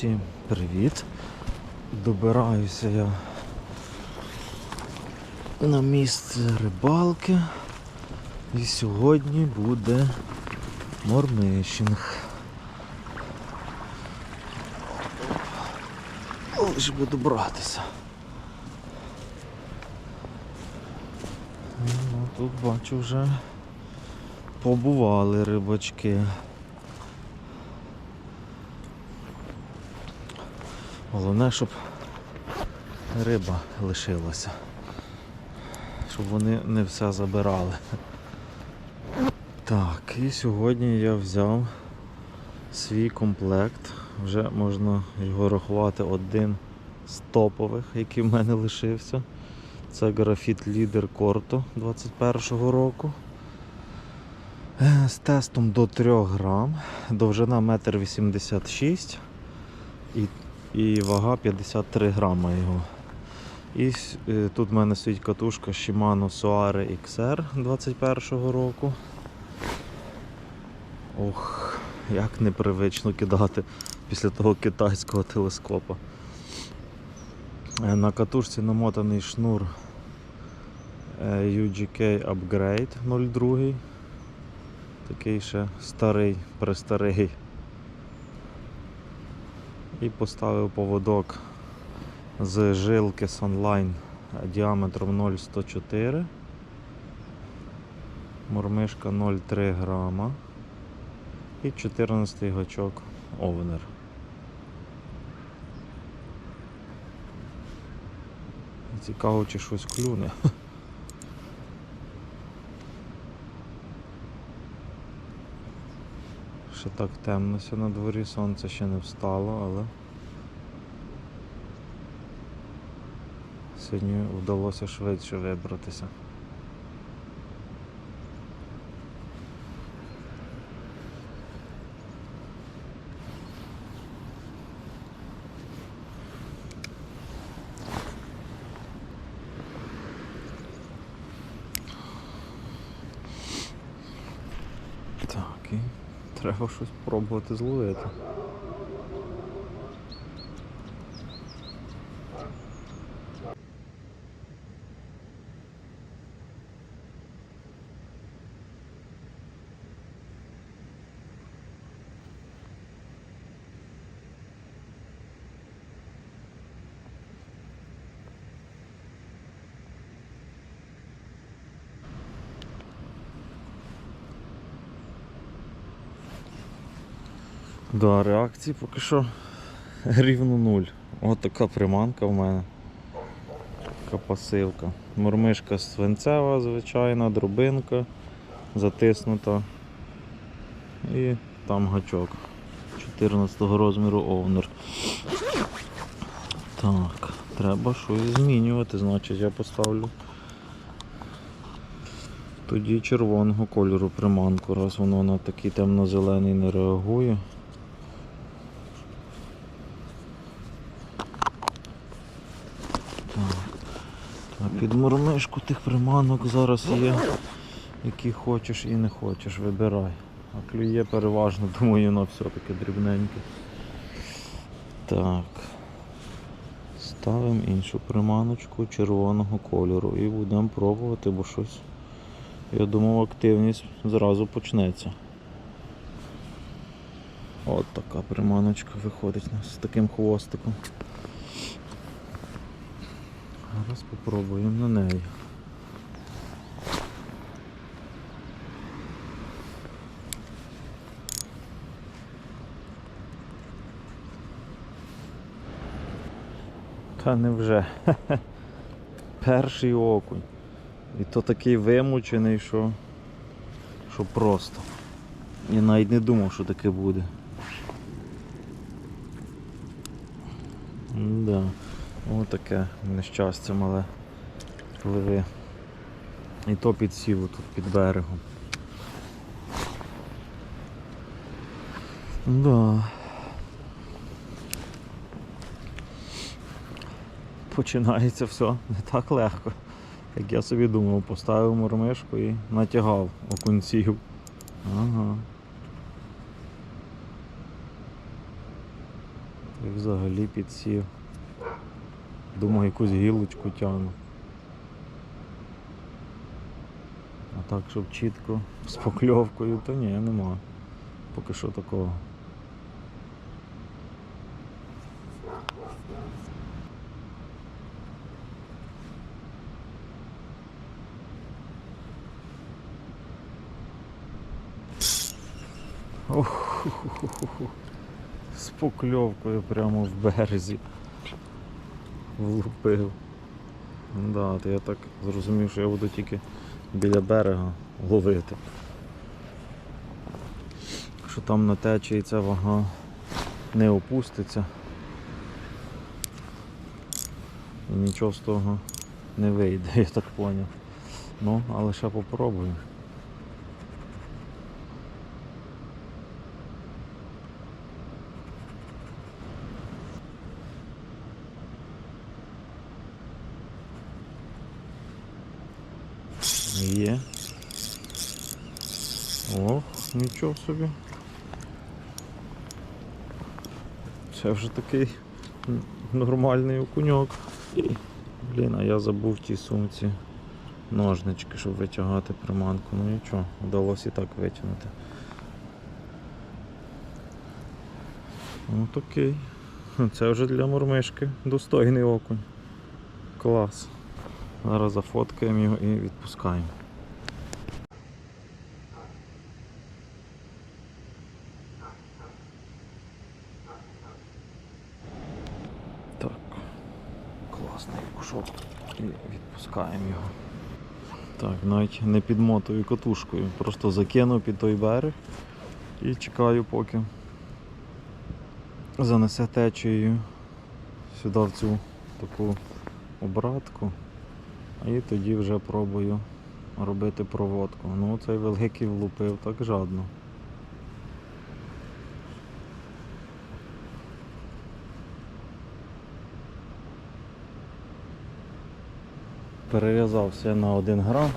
Всім привіт! Добираюся я на місце рибалки. І сьогодні буде мормишинг. Лиш би добратися. Ну, тут бачу вже побували рибачки. Головне, щоб риба лишилася. Щоб вони не все забирали. Так, і сьогодні я взяв свій комплект. Вже можна його рахувати один з топових, який в мене лишився. Це графіт лідер Корто 21-го року. З тестом до 3 грам, довжина 1,86 м і, і вага 53 грама його. І е, тут в мене стоїть катушка Shimano Soare XR 21-го року. Ох, як непривично кидати після того китайського телескопа. Е, На катушці намотаний шнур е, UGK Upgrade 02. Такий ще старий, престарий. І поставив поводок з жилки Sunline діаметром 0,104. Мормишка 0,3 грама. І 14 гачок овнер. Цікаво, чи щось клюне. Ще так темнося на дворі, сонце ще не встало, але сьогодні вдалося швидше вибратися. Так, і треба щось пробувати зловити. Да, реакції поки що рівно нуль. От така приманка в мене. Така пасивка. Мормишка свинцева, звичайна, дробинка затиснута. І там гачок. 14 розміру овнер. Так, треба щось змінювати, значить я поставлю тоді червоного кольору приманку, раз воно на такий темно-зелений не реагує. Так. А під мормишку тих приманок зараз є, які хочеш і не хочеш, вибирай. А клює переважно, думаю, воно все-таки дрібненьке. Так. Ставимо іншу приманочку червоного кольору і будемо пробувати, бо щось, я думав, активність зразу почнеться. От така приманочка виходить у нас з таким хвостиком. Зараз попробуємо на неї. Та невже. Перший окунь. І то такий вимучений, що, що просто. Я навіть не думав, що таке буде. Да. Ось таке нещастя мале пливе. І то підсіло тут під берегом. Да. Починається все не так легко, як я собі думав, поставив мормишку і натягав окунців. Ага. І взагалі підсів. Думаю, якусь гілочку тягну. А так, щоб чітко з покльовкою, то ні, нема. Поки що такого. Ох, з покльовкою прямо в березі. Влупив. Да, то я так зрозумів, що я буду тільки біля берега ловити. Що там на течії ця вага не опуститься. І нічого з того не вийде, я так поняв. Ну, але ще попробую. Є. Ох, нічого собі. Це вже такий нормальний окуньок. Блін, а я забув в тій сумці ножнички, щоб витягати приманку. Ну нічого, вдалося і так витягнути. Ну такий. Це вже для мормишки достойний окунь. Клас. Зараз зафоткаємо його і відпускаємо. Так. Класний кушок. І відпускаємо його. Так, навіть не підмотую катушкою. Просто закину під той берег і чекаю, поки занесе течією сюди в цю таку обратку. І тоді вже пробую робити проводку. Ну цей великий влупив так жадно. Перев'язався на 1 грам.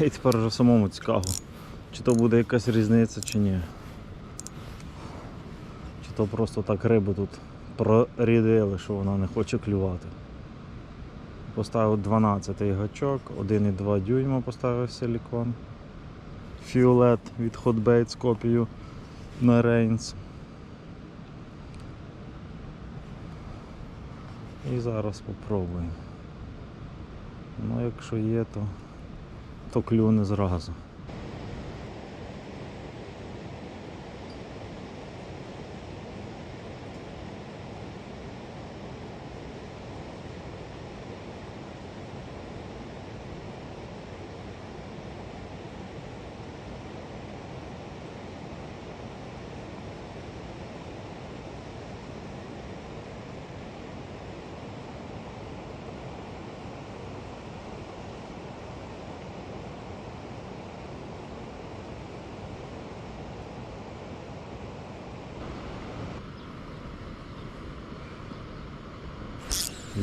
І тепер вже самому цікаво, чи то буде якась різниця чи ні. Чи то просто так рибу тут прорідили, що вона не хоче клювати. Поставив 12 гачок, 1,2 дюйма поставив силікон. Фіолет від Hotbait з копією на Reigns. І зараз попробуємо. Ну якщо є, то, то клюне зразу.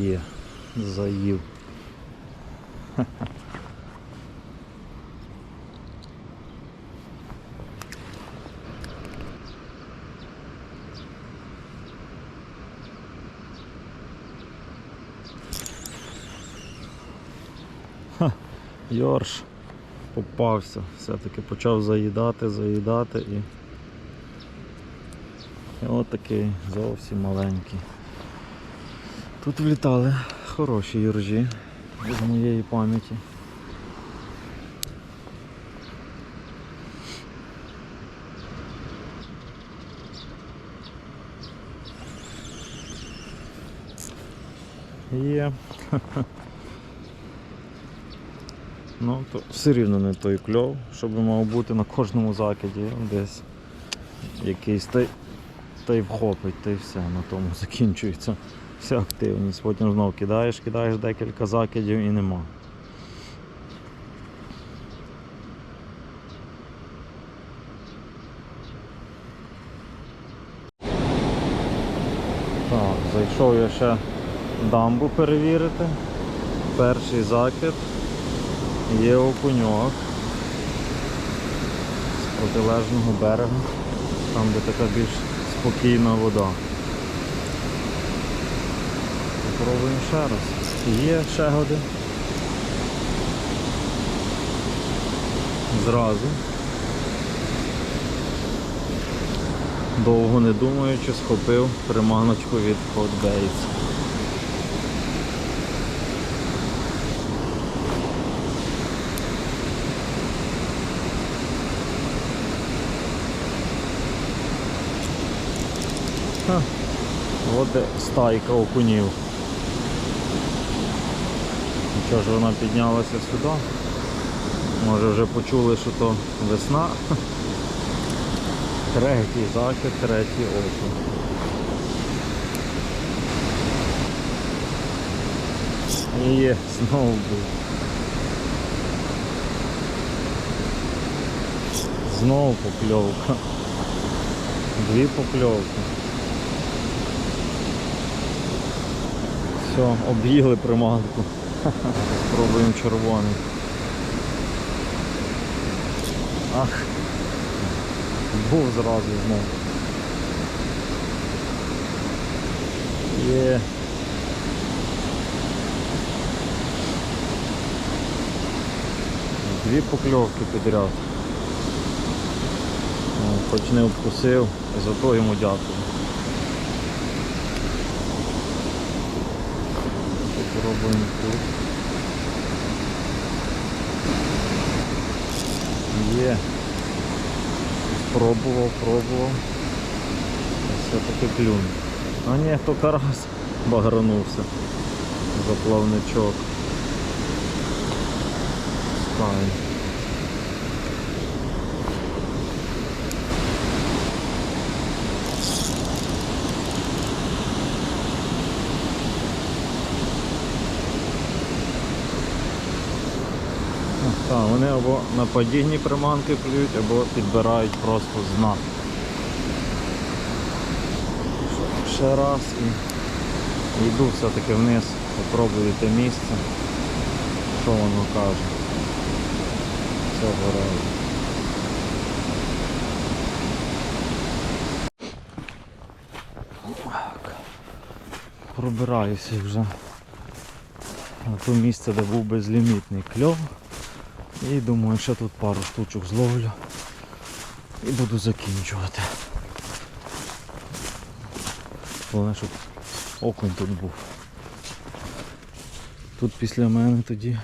Є, заїв. Ха, Йорш попався, все-таки почав заїдати, заїдати і, і от такий зовсім маленький. Тут влітали хороші юржі з моєї пам'яті. Є. Ну, то все рівно не той кльов, щоб мав бути на кожному закиді десь якийсь та, й- та й вхопить, та й все, на тому закінчується вся активність. Потім знову кидаєш, кидаєш декілька закидів і нема. Так, зайшов я ще дамбу перевірити. Перший закид є окуньок з протилежного берега, там де така більш спокійна вода. Попробуємо ще раз. Є ще один. Зразу. Довго не думаючи, схопив приманочку від Hot Baits. Ха, От стайка окунів. Нічого ж вона піднялася сюди. Може вже почули, що то весна. Третій захід, третій окунь. І є, знову був. Знову покльовка. Дві покльовки. Все, об'їли приманку. Спробуємо червоний. Ах, був зразу знов. Є. Дві покльовки підряд. Ну, Хоч не обкусив, зато йому дякую. Попробуємо тут. Є. Пробував, пробував. Все-таки клюн. А ні, то карась багранувся. Заплавничок. Стань. Так, вони або на падінні приманки клюють, або підбирають просто з дна. Ще- раз і йду все-таки вниз, попробую те місце. Що воно каже. Цього разу. Так. Пробираюся вже на те місце, де був безлімітний кльов. І думаю, ще тут пару штучок зловлю і буду закінчувати. Головне, щоб окунь тут був. Тут після мене тоді,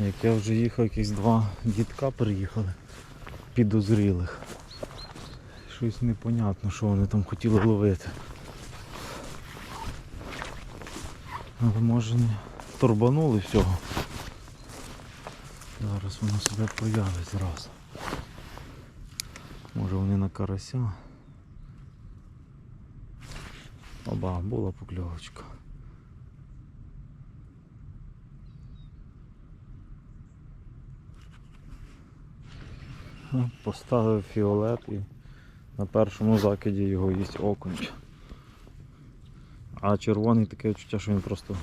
як я вже їхав, якісь два дітка приїхали підозрілих. Щось непонятно, що вони там хотіли ловити. Але може не торбанули всього. Зараз воно себе проявить зразу. Може вони на карася. Оба, була покльовочка. Ну, Поставив фіолет і на першому закиді його їсть окунь. А червоний таке відчуття, що він просто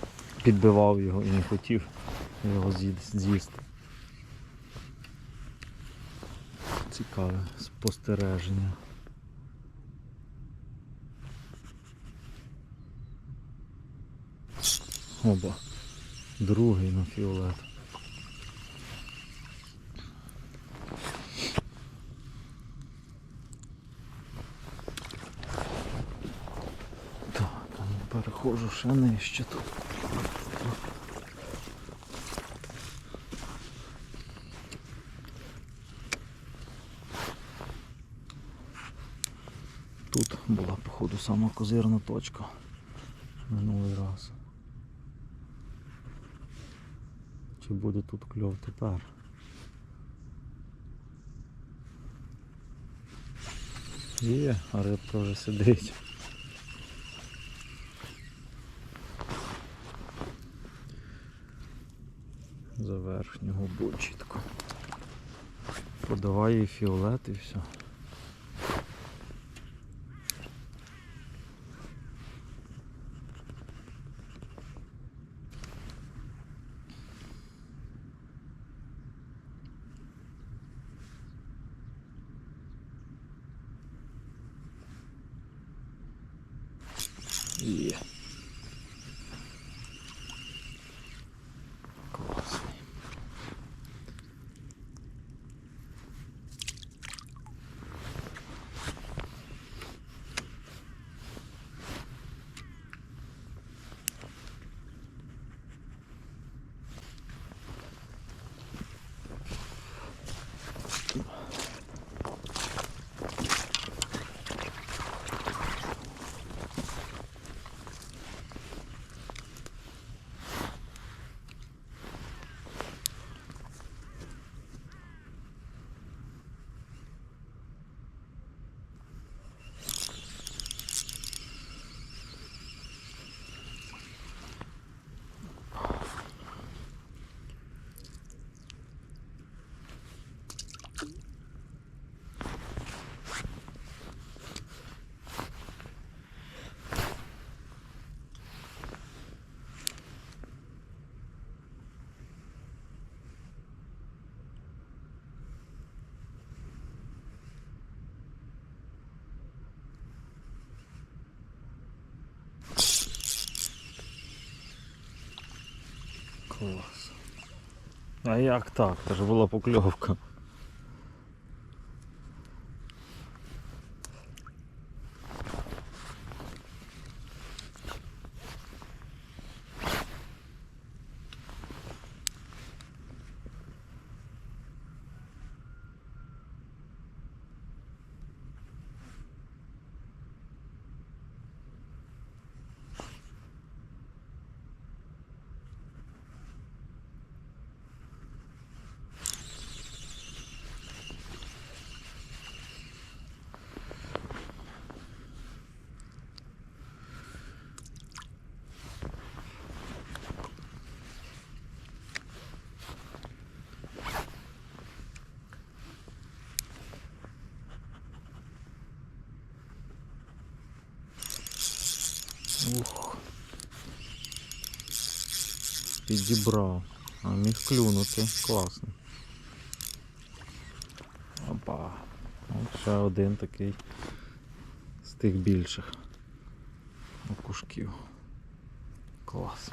підбивав його і не хотів його з'їсти. Цікаве спостереження. Оба. Другий на фіолет. Так, ну переходжу ще нижче. Тут була, походу, сама козирна точка минулий раз. Чи буде тут кльов тепер? Є, а рибка вже сидить. За верхню губу чітко. Подавай їй фіолет і все. Клас. А як так? Це ж була покльовка. Ух. Підібрав. А міг клюнути. Класно. Опа. От ще один такий з тих більших окушків. Клас.